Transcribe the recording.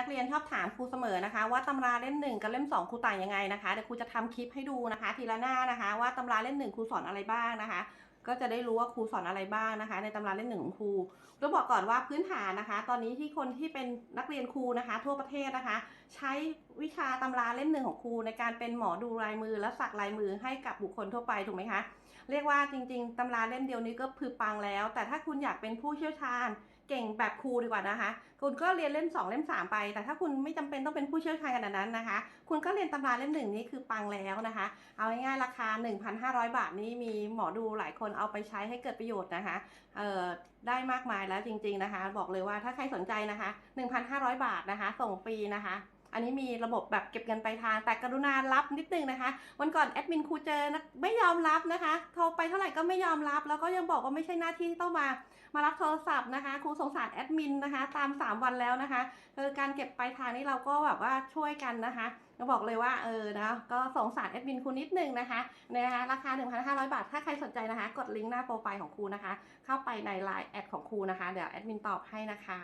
นักเรียนชอบถามครูเสมอนะคะ ว่าตำราเล่มหนึ่งกับเล่มสองครูต่างยังไงนะคะเดี๋ยวครูจะทำคลิปให้ดูนะคะ ทีละหน้านะคะ ว่าตำราเล่มหนึ่งครูสอนอะไรบ้างนะคะ ก็จะได้รู้ว่าครูสอนอะไรบ้างนะคะ ในตำราเล่มหนึ่งของครูต้องบอกก่อนว่าพื้นฐานนะคะ ตอนนี้ที่คนที่เป็นนักเรียนครูนะคะ ทั่วประเทศนะคะ ใช้วิชาตำราเล่มหนึ่งของครู ในการเป็นหมอดูลายมือและสักลายมือให้กับบุคคลทั่วไปถูกไหมคะเรียกว่าจริง ๆตำราเล่มเดียวนี้ก็พือปังแล้ว แต่ถ้าคุณอยากเป็นผู้เชี่ยวชาญเก่งแบบครูดีกว่านะคะ คุณก็เรียนเล่ม 2 เล่ม 3 ไป แต่ถ้าคุณไม่จำเป็นต้องเป็นผู้เชี่ยวชาญขนาดนั้นนะคะ คุณก็เรียนตำราเล่มหนึ่งนี้คือปังแล้วนะคะ เอาง่ายๆราคา 1,500 บาทนี้มีหมอดูหลายคนเอาไปใช้ให้เกิดประโยชน์นะคะเอ่อได้มากมายแล้วจริง ๆนะคะ บอกเลยว่าถ้าใครสนใจนะคะ 1,500 บาทนะคะ ส่งฟรีนะคะ อันนี้มีระบบแบบเก็บเงินปลายทาง แต่กรุณารับนิดนึงนะคะ วันก่อนแอดมินครูเจอนะไม่ยอมรับนะคะโทรไปเท่าไหร่ก็ไม่ยอมรับ แล้วก็ยังบอกว่าไม่ใช่หน้าที่ที่ต้องมามารับโทรศัพท์นะคะครูสงสารแอดมินนะคะ ตาม 3 วันแล้วนะคะคือการเก็บปลายทางนี่เราก็แบบว่าช่วยกันนะคะก็บอกเลยว่าเออนะก็สงสารแอดมินครูนิดนึงนะคะนะคะราคา 1,500 บาท ถ้าใครสนใจนะคะ กดลิงก์หน้าโปรไฟล์ของครูนะคะ เข้าไปในไลน์แอดของครูนะคะ เดี๋ยวแอดมินตอบให้นะคะ